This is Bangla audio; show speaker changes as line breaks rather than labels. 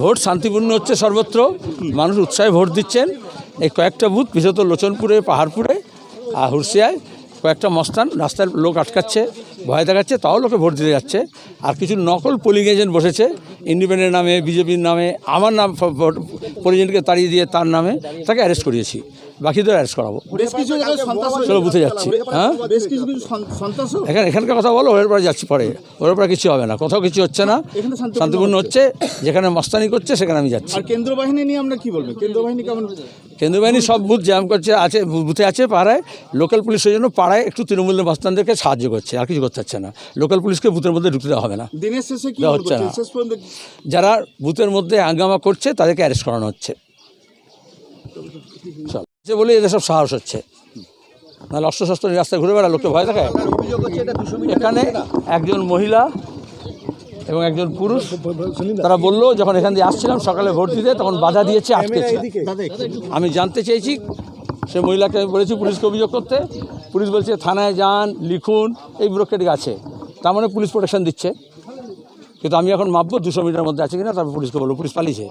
ভোট শান্তিপূর্ণ হচ্ছে সর্বত্র। মানুষ উৎসাহে ভোট দিচ্ছেন। এই কয়েকটা বুথ, বিশেষত লোচনপুরে, পাহাড়পুরে আর হুরসিয়ায় কয়েকটা মস্তান রাস্তায় লোক আটকাচ্ছে ভয় দেখাচ্ছে তাও লোকে ভোট দিতে যাচ্ছে। আর কিছু নকল পোলিং এজেন্ট বসেছে ইন্ডিপেন্ডেন্ট নামে বিজেপির নামে আমার নাম পোলিং এজেন্টকে তাড়িয়ে দিয়ে তার নামে তাকে অ্যারেস্ট করিয়েছি। বাকিদের অ্যারেস্ট করাবো। চলো বুথে যাচ্ছি হ্যাঁ? এখানে এখানকার কথা বলো ওর পরে যাচ্ছি পরে। ওর পরে কিছু হবে না কোথাও কিছু হচ্ছে না।
শান্তিপূর্ণ
শান্তিপূর্ণ হচ্ছে। যেখানে মস্তানি করছে সেখানে আমি যাচ্ছি।
আর কেন্দ্র বাহিনী নিয়ে আমরা কি বলব? কেন্দ্র বাহিনী কেমন
কেন্দ্রীয় বাহিনী সব বুথ জ্যাম করছে আছে বুথে আছে পাড়ায়। লোকাল পুলিশ পুলিশের জন্য পাড়ায় একটু তৃণমূলের মস্তানদেরকে সাহায্য করছে আর কিছু করতে হচ্ছে না। লোকাল পুলিশকে বুথের মধ্যে ঢুকতে দেওয়া হবে না।
দিনের শেষে কি
হচ্ছে না। যারা বুথের মধ্যে হাঙ্গামা করছে তাদেরকে অ্যারেস্ট করানো হচ্ছে। যে বলে এদের সব সাহস হচ্ছে। নাহলে অস্ত্র শস্ত্র রাস্তায় ঘুরে বেড়া লোককে ভয় দেখায়। এখানে একজন মহিলা এবং একজন পুরুষ, তারা বলল, যখন এখান দিয়ে আসছিলাম, সকালে ভোট দিতে, তখন বাধা দিয়েছে আটকেছে আমি জানতে চেয়েছি, সে মহিলাকে আমি বলেছি, পুলিশকে অভিযোগ করতে। পুলিশ বলছে, থানায় যান, লিখুন, এই ব্রোকেট আছে। তার মানে পুলিশ প্রোটেকশন দিচ্ছে। কিন্তু আমি এখন মাপবো, দুশো মিটার মধ্যে আছে কিনা, তারপর পুলিশকে বলব, পুলিশ পালিয়েছে।